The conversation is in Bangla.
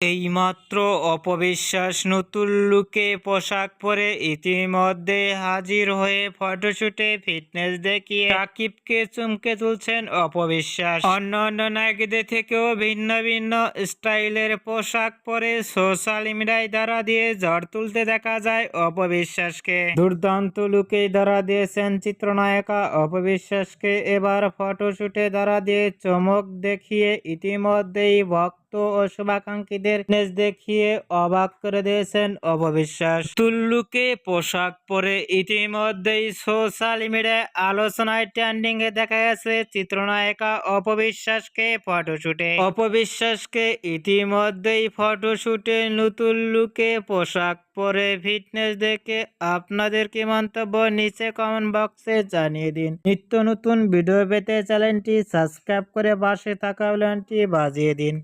এইমাত্র অপবিশ্বাস নতুন লুকে পোশাক পরে ইতিমধ্যে হাজির হয়ে ফটোশুটে ফিটনেস দেখিয়ে সাকিবকে চমকে তুলছেন অপবিশ্বাস। অন্য অন্য নায়কদের থেকেও ভিন্ন ভিন্ন স্টাইলের পোশাক পরে সোশ্যাল মিডিয়ায় দ্বারা দিয়ে ঝড় তুলতে দেখা যায় অপবিশ্বাসকে। দুর্দান্ত লুকে দ্বারা দিয়েছেন চিত্রনায়িকা অপবিশ্বাসকে। এবার ফটোশুটে দ্বারা দিয়ে চমক দেখিয়ে ইতিমধ্যেই ভক্ত ও শুভাকাঙ্ক্ষীদের নেজ দেখিয়ে অবাক করে দিয়েছেন অপবিশ্বাস। তুল্লুকে পোশাক পরে ইতিমধ্যেই সোশ্যাল মিডিয়ায় আলোচনায় ট্রেন্ডিং এ দেখা গেছে চিত্রনায়িকা অপবিশ্বাসকে ফটোশুটে। অপবিশ্বাসকে ইতিমধ্যেই ফটোশুটে নতুন লুকে পোশাক পরে ফিটনেস দেখে আপনাদের কি মন্তব্য নিচে কমেন্ট বক্সে জানিয়ে দিন। নিত্য নতুন ভিডিও পেতে চ্যানেলটি সাবস্ক্রাইব করে পাশে থাকা বেলটি বাজিয়ে দিন।